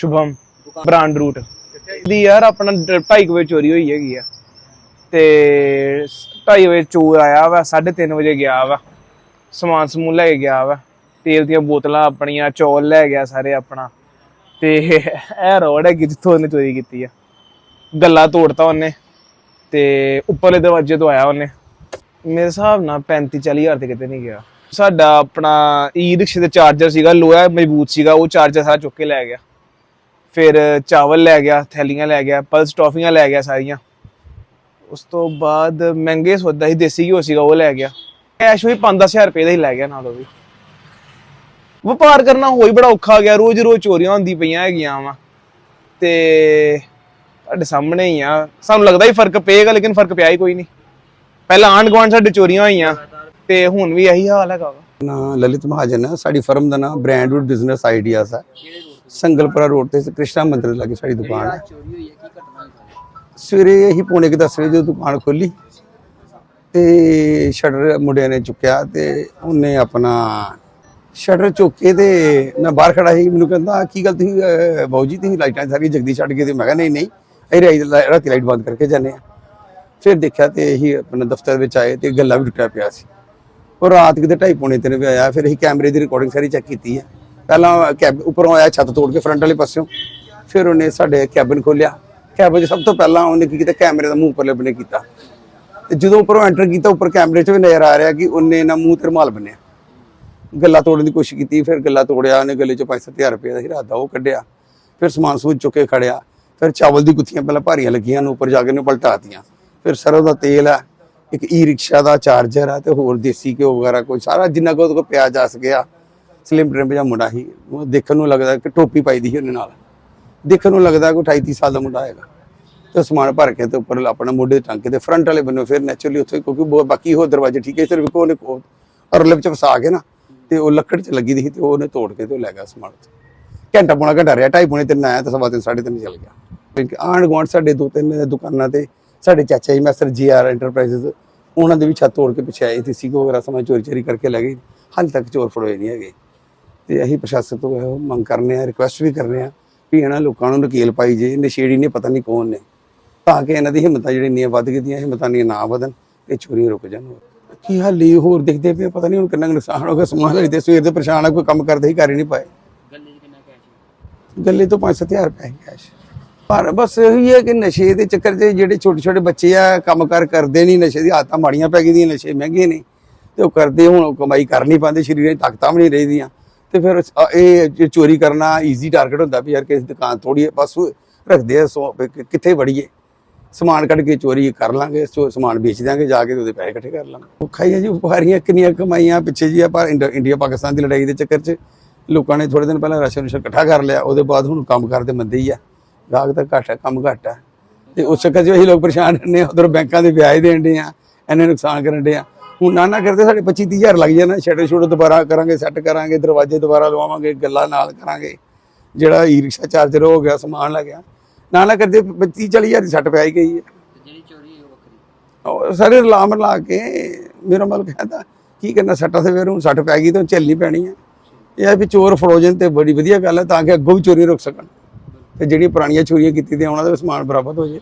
Shubham brand route. ਦੀ ਯਾਰ ਆਪਣਾ 2:30 ਵਜੇ ਚੋਰੀ ਹੋਈ ਹੈਗੀ ਆ। ਤੇ 2:30 ਵਜੇ ਚੋਰ ਆਇਆ ਵਾ 3:30 ਵਜੇ ਗਿਆ ਵਾ। ਸਮਾਨ ਸਮੂਨ ਲੈ ਕੇ ਗਿਆ ਵਾ। ਤੇਲ ਦੀਆਂ ਬੋਤਲਾਂ ਆਪਣੀਆਂ, ਚੌਲ ਲੈ ਗਿਆ ਸਾਰੇ ਆਪਣਾ। ਤੇ ਇਹ ਰੋਡ ਹੈ ਜਿੱਥੋਂ ਉਹਨੇ ਚੋਰੀ ਕੀਤੀ ਆ। ਗੱਲਾ ਤੋੜਤਾ ਉਹਨੇ। ਤੇ ਉੱਪਰਲੇ ਦਰਵਾਜ਼ੇ ਤੋਂ ਆਇਆ ਉਹਨੇ। ਮੇਰੇ ਹਿਸਾਬ ਨਾਲ 35 40 ਹਜ਼ਾਰ ਤੇ ਕਿਤੇ ਨਹੀਂ ਗਿਆ। ਸਾਡਾ ਆਪਣਾ ਈ ਰਿਕਸ਼ੇ ਦਾ ਚਾਰਜਰ ਸੀਗਾ, ਲੋਹਾ ਮਜ਼ਬੂਤ ਸੀਗਾ, ਉਹ ਚਾਰਜਰ ਸਾਰਾ ਚੁੱਕ ਕੇ ਲੈ ਗਿਆ। ਫਿਰ ਚਾਵਲ ਲੈ ਗਿਆ, ਥੈਲੀਆਂ ਲੈ ਗਿਆ ਪਲਸ ਟੌਫੀਆਂ ਲੈ ਗਿਆ ਸਾਰੀਆਂ। ਉਸ ਤੋਂ ਬਾਅਦ ਮਹਿੰਗੇ ਸੌਦਾ ਸੀ, ਦੇਸੀ ਘਿਓ ਸੀਗਾ, ਉਹ ਲੈ ਗਿਆ। ਕੈਸ਼ ਵੀ 5-10000 ਰੁਪਏ ਦਾ ਹੀ ਲੈ ਗਿਆ ਨਾਲ ਉਹ ਵੀ। ਵਪਾਰ ਕਰਨਾ ਹੋਈ ਬੜਾ ਔਖਾ ਗਿਆ ਰੋਜ਼ ਰੋਜ਼ ਚੋਰੀਆਂ ਹੁੰਦੀ ਪਈਆਂ ਹੈਗੀਆਂ ਵਾ। ਤੇ ਤੁਹਾਡੇ ਸਾਹਮਣੇ ਹੀ ਆ। ਸਾਨੂੰ ਲੱਗਦਾ ਹੀ ਫ਼ਰਕ ਪਏਗਾ ਲੇਕਿਨ ਫ਼ਰਕ ਪਿਆ ਹੀ ਕੋਈ ਨਹੀਂ। ਪਹਿਲਾਂ ਆਂਢ ਗੁਆਂਢ ਸਾਡੇ ਚੋਰੀਆਂ ਹੋਈਆਂ, ਤੇ ਹੁਣ ਵੀ ਇਹੀ ਹਾਲ ਹੈਗਾ ਵਾ। ਨਾ, ਲਲਿਤ ਮਹਾਜਨ ਹੈ ਸਾਡੀ ਫਰਮ ਦਾ ਨਾਮ ਬ੍ਰਾਂਡਵੁੱਡ ਬਿਜ਼ਨਸ ਆਈਡੀਆਜ਼ ਹੈ ਸੰਗਲਪੁਰਾ ਰੋਡ ਤੇ ਕ੍ਰਿਸ਼ਨਾ ਮੰਦਿਰ ਦੇ ਲਾਗੇ ਸਾਡੀ ਦੁਕਾਨ। ਹੈ ਚੋਰੀ ਹੋਈ ਹੈ ਕੀ ਘਟਨਾ ਹੋਈ ਸਾਰੀ ਸਵੇਰੇ ਅਸੀਂ ਪੌਣੇ ਕੁ ਦਸ ਵਜੇ ਜਦੋਂ ਦੁਕਾਨ ਖੋਲੀ ਤੇ ਸ਼ਟਰ ਮੁੰਡਿਆਂ ਨੇ ਚੁੱਕਿਆ ਤੇ ਉਹਨੇ ਆਪਣਾ ਸ਼ਟਰ ਚੁੱਕ ਕੇ ਤੇ ਮੈਂ ਬਾਹਰ ਖੜਾ ਸੀ ਮੈਨੂੰ ਕਹਿੰਦਾ ਕੀ ਗੱਲ ਤੁਸੀਂ ਅਹ, ਬਾਊ ਜੀ ਤੁਸੀਂ ਲਾਈਟਾਂ ਸਾਰੀਆਂ ਜਗਦੀ ਛੱਡ ਕੇ ਤੇ? ਮੈਂ ਕਿਹਾ ਨਹੀਂ ਨਹੀਂ ਅਸੀਂ ਰਾਈ- ਰਾਤੀ ਲਾਈਟ ਬੰਦ ਕਰਕੇ ਜਾਂਦੇ ਆ ਫਿਰ ਦੇਖਿਆ ਤੇ ਅਸੀਂ ਆਪਣਾ ਦਫ਼ਤਰ ਵਿੱਚ ਆਏ ਤੇ ਗੱਲਾ ਵੀ ਟੁੱਟਿਆ ਪਿਆ ਸੀ। ਉਹ ਰਾਤ ਕਿਤੇ ਢਾਈ ਪੌਣੇ ਤਿੰਨ ਵਜੇ ਆਇਆ ਫਿਰ ਅਸੀਂ ਕੈਮਰੇ ਦੀ ਰਿਕਾਰਡਿੰਗ ਸਾਰੀ ਚੈੱਕ ਕੀਤੀ ਹੈ। ਪਹਿਲਾਂ ਕੈਬ ਉੱਪਰੋਂ ਆਇਆ, ਛੱਤ ਤੋੜ ਕੇ ਫਰੰਟ ਵਾਲੇ ਪਾਸਿਓਂ। ਫਿਰ ਉਹਨੇ ਸਾਡੇ ਕੈਬਨ ਖੋਲਿਆ ਕੈਬਨ 'ਚ ਸਭ ਤੋਂ ਪਹਿਲਾਂ ਉਹਨੇ ਕੀ ਕੀਤਾ? ਕੈਮਰੇ ਦਾ ਮੂੰਹ ਉੱਪਰਲੇ ਬੰਨੇ ਕੀਤਾ। ਤੇ ਜਦੋਂ ਉੱਪਰੋਂ ਐਂਟਰ ਕੀਤਾ, ਉੱਪਰ ਕੈਮਰੇ 'ਚ ਵੀ ਨਜ਼ਰ ਆ ਰਿਹਾ ਕਿ ਉਹਨੇ ਨਾ ਮੂੰਹ ਤੇ ਰੁਮਾਲ ਬੰਨਿਆ। ਗੱਲਾਂ ਤੋੜਨ ਦੀ ਕੋਸ਼ਿਸ਼ ਕੀਤੀ, ਫਿਰ ਗੱਲਾਂ ਤੋੜਿਆ, ਉਹਨੇ ਗੱਲੇ 'ਚੋਂ 5-7000 ਰੁਪਏ ਦਾ ਹੀਰਾ ਦਾ ਉਹ ਕੱਢਿਆ। ਫਿਰ ਸਮਾਨ ਸਮੂਨ ਚੁੱਕ ਕੇ ਖੜਿਆ। ਫਿਰ ਚਾਵਲ ਦੀ ਗੁੱਥੀਆਂ ਪਹਿਲਾਂ ਭਾਰੀਆਂ ਲੱਗੀਆਂ ਨੂੰ ਉੱਪਰ ਜਾ ਕੇ ਉਹਨੇ ਪਲਟਾਤੀਆਂ ਫਿਰ ਸਰੋਂ ਦਾ ਤੇਲ ਆ, ਇੱਕ ਈ ਰਿਕਸ਼ਾ ਦਾ, ਚਾਰਜਰ ਆ ਤੇ ਹੋਰ ਦੇਸੀ ਘਿਓ ਵਗੈਰਾ ਕੋਈ ਸਾਰਾ ਜਿੰਨਾ ਕੁ ਉਹਦੇ ਕੋਲ ਪਿਆ ਜਾ ਸਕਿਆ। ਸਲਿਮ ਟ੍ਰਿਮ ਜਿਹਾ ਮੁੰਡਾ ਸੀ। ਉਹ ਦੇਖਣ ਨੂੰ ਲੱਗਦਾ ਕਿ ਟੋਪੀ ਪਾਈ ਦੀ ਸੀ ਉਹਨੇ ਨਾਲ। ਦੇਖਣ ਨੂੰ ਲੱਗਦਾ ਕੋਈ 28 30 ਸਾਲ ਦਾ ਮੁੰਡਾ ਹੈਗਾ। ਤੇ ਸਮਾਨ ਭਰ ਕੇ ਤੇ ਉੱਪਰ ਆਪਣਾ ਮੋਢੇ ਟੰਗ ਕੇ ਤੇ ਫਰੰਟ ਵਾਲੇ ਬੰਨੋਂ ਫਿਰ ਨੈਚੁਰਲੀ ਉੱਥੇ ਕਿਉਂਕਿ ਬਾਕੀ ਉਹ ਦਰਵਾਜ਼ੇ ਠੀਕ ਹੈ, ਸਿਰਫ ਇੱਕ ਕੋ- ਅਰਲੇ ਵਿੱਚ ਫਸਾ ਕੇ ਨਾ, ਤੇ ਉਹ ਲੱਕੜ 'ਚ ਲੱਗੀ ਦੀ ਤੇ ਉਹਨੇ ਤੋੜ ਕੇ ਤੇ ਲੈ ਗਿਆ ਸਮਾਨ ਘੰਟਾ ਪੌਣਾ ਘੰਟਾ ਰਿਹਾ, ਢਾਈ ਪੌਣੇ ਤਿੰਨ ਆਇਆ ਤੇ ਸਵਾ ਤਿੰਨ, ਸਾਢੇ ਤਿੰਨ ਚੱਲ ਗਿਆ। ਕਿਉਂਕਿ ਆਂਢ ਗੁਆਂਢ ਸਾਡੇ ਦੋ ਤਿੰਨ ਦੁਕਾਨਾਂ ਤੇ, ਸਾਡੇ ਚਾਚਾ ਜੀ ਮੈਸਰ ਜੀਆਰ ਐਂਟਰਪ੍ਰਾਈਜ਼ਸ ਉਹਨਾਂ ਦੇ ਵੀ ਛੱਤ ਤੋੜ ਕੇ ਪਿੱਛੇ ਆਏ ਤੇ ਸੀਗੋ ਵਗੈਰਾ ਸਮਾਂ ਚੋਰੀ ਚੋਰੀ ਕਰਕੇ ਲੈ ਗਏ। ਹਾਲੇ ਤੱਕ ਚੋਰ ਫੜੋਏ ਨਹੀਂ ਹੈਗੇ। ਤੇ ਅਸੀਂ ਪ੍ਰਸ਼ਾਸਨ ਤੋਂ ਇਹੋ ਮੰਗ ਕਰਨੇ ਆ ਰਿਕੁਐਸਟ ਵੀ ਕਰਨੇ ਆ ਵੀ ਇਹਨਾਂ ਲੋਕਾਂ ਨੂੰ ਨਕੇਲ ਪਾਈ ਜੇ ਨਸ਼ੇੜੀ ਨੇ ਪਤਾ ਨਹੀਂ ਕੌਣ ਨੇ। ਤਾਂ ਕਿ ਇਹਨਾਂ ਦੀ ਹਿੰਮਤਾਂ ਜਿਹੜੀਆਂ ਇੰਨੀਆਂ ਵੱਧ ਗਈਆਂ ਹਿੰਮਤਾਂ ਨਹੀਂ ਨਾ ਵਧਣ ਇਹ ਚੋਰੀਆਂ ਰੁਕ ਜਾਣ। ਕੀ ਹਾਲੀ ਹੋਰ ਦੇਖਦੇ ਪਏ ਪਤਾ ਨਹੀਂ ਹੁਣ ਕਿੰਨਾ ਕੁ ਨੁਕਸਾਨ ਹੋ ਗਿਆ। ਸਮਾਨ ਲਈ ਤੇ ਸਵੇਰ ਦੇ ਪਰੇਸ਼ਾਨ ਆ ਕੋਈ ਕੰਮ ਕਰਦੇ ਹੀ ਕਰ ਹੀ ਨਹੀਂ ਪਾਏ। ਗੱਲੇ 'ਚ ਕਿੰਨਾ ਕੈਸ਼ ਗੱਲੇ ਤੋਂ 5-7000 ਰੁਪਏ ਕੈਸ਼ ਪਰ ਬਸ ਇਹੀ ਹੈ ਕਿ ਨਸ਼ੇ ਦੇ ਚੱਕਰ 'ਚ ਜਿਹੜੇ ਛੋਟੇ ਛੋਟੇ ਬੱਚੇ ਆ ਕੰਮ ਕਾਰ ਕਰਦੇ ਨਹੀਂ ਨਸ਼ੇ ਦੀ ਆਦਤਾਂ ਮਾੜੀਆਂ ਪੈ ਗਈਆਂ ਨਸ਼ੇ ਮਹਿੰਗੇ ਨੇ। ਤੇ ਉਹ ਕਰਦੇ ਹੁਣ ਉਹ ਕਮਾਈ ਕਰ ਨਹੀਂ ਪਾਉਂਦੇ ਸਰੀਰਾਂ 'ਚ ਤਾਕਤਾਂ ਵੀ ਨਹੀਂ ਰਹਿੰਦੀਆਂ ਤੇ ਫਿਰ ਇਹ ਚੋਰੀ ਕਰਨਾ ਈਜ਼ੀ ਟਾਰਗੇਟ ਹੁੰਦਾ ਵੀ ਯਾਰ ਕਿਸੇ ਦੁਕਾਨ ਥੋੜੀ ਬਸ ਰੱਖਦੇ ਆ ਸੋ ਕਿੱਥੇ ਵੜੀਏ। ਸਮਾਨ ਕੱਢ ਕੇ ਚੋਰੀ ਕਰ ਲਾਂਗੇ, ਸੋ ਸਮਾਨ ਵੇਚ ਦਾਂਗੇ ਜਾ ਕੇ ਉਹਦੇ ਪੈਸੇ ਇਕੱਠੇ ਕਰ ਲਾਂਗੇ। ਔਖਾ ਹੀ ਹੈ ਜੀ, ਵਪਾਰੀਆਂ ਕਿੰਨੀਆਂ ਕਮਾਈਆਂ ਪਿੱਛੇ ਜੀ ਆ ਪਰ ਇੰਡ- ਇੰਡੀਆ ਪਾਕਿਸਤਾਨ ਦੀ ਲੜਾਈ ਦੇ ਚੱਕਰ 'ਚ। ਲੋਕਾਂ ਨੇ ਥੋੜੇ ਦਿਨ ਪਹਿਲਾਂ ਰਾਸ਼ਨ ਰੂਸ਼ਨ ਇਕੱਠਾ ਕਰ ਲਿਆ, ਉਹਦੇ ਬਾਅਦ ਹੁਣ ਕੰਮ ਕਰਦੇ ਮੰਦੇ ਹੀ ਆ। ਗਾਹਕ ਤਾਂ ਘੱਟ ਹੈ, ਕੰਮ ਘੱਟ ਹੈ। ਤੇ ਉਸ ਚੱਕਰ 'ਚ ਅਸੀਂ ਲੋਕ ਪਰੇਸ਼ਾਨ ਰਹਿੰਦੇ ਆ ਉਧਰ ਬੈਂਕਾਂ ਦੇ ਵਿਆਜ ਦੇਣ ਦੇ ਆ, ਇੰਨੇ ਨੁਕਸਾਨ ਕਰਨ ਦੇ ਆ। ਹੁਣ ਨਾ ਨਾ ਕਰਦੇ ਸਾਡੇ 25 ਹਜ਼ਾਰ ਲੱਗ ਜਾਣਾ। ਛੱਡੇ ਛੋੜ ਦੁਬਾਰਾ ਕਰਾਂਗੇ ਸੈੱਟ ਕਰਾਂਗੇ ਦਰਵਾਜ਼ੇ ਦੁਬਾਰਾ ਲਵਾਵਾਂਗੇ ਗੱਲਾਂ ਨਾਲ ਕਰਾਂਗੇ। ਜਿਹੜਾ ਈ ਰਿਕਸ਼ਾ ਚਾਰਜਰ ਹੋ ਗਿਆ ਸਮਾਨ ਲੱਗ ਗਿਆ। ਨਾ ਨਾ ਕਰਦੇ 25 40 ਹਜ਼ਾਰ ਦੀ ਸੱਟ ਪੈ ਹੀ ਗਈ ਹੈ। ਜਿਹੜੀ ਚੋਰੀ ਹੋਈ ਉਹ ਵੱਖਰੀ? ਔਰ ਸਾਰੇ ਅਲਾਰਮ ਲਾ ਕੇ ਮੇਰਾ ਮਲ ਕਹਿੰਦਾ ਕੀ ਕਰਨਾ ਸੱਟਾਂ ਤੇ ਫਿਰ ਹੁਣ ਸੱਟ ਪੈ ਗਈ ਤਾਂ ਝੱਲਣੀ ਪੈਣੀ ਹੈ। ਇਹ ਆ ਵੀ ਚੋਰ ਫੜੋਜਨ ਤੇ ਬੜੀ ਵਧੀਆ ਗੱਲ ਹੈ ਤਾਂ ਕਿ ਅੱਗੋਂ ਵੀ ਚੋਰੀ ਰੁਕ ਸਕਣ। ਤੇ ਜਿਹੜੀਆਂ ਪੁਰਾਣੀਆਂ ਚੋਰੀਆਂ ਕੀਤੀ ਦੀਆਂ ਉਹਨਾਂ ਦਾ ਸਮਾਨ ਬਰਾਬਰ ਹੋ ਜੇ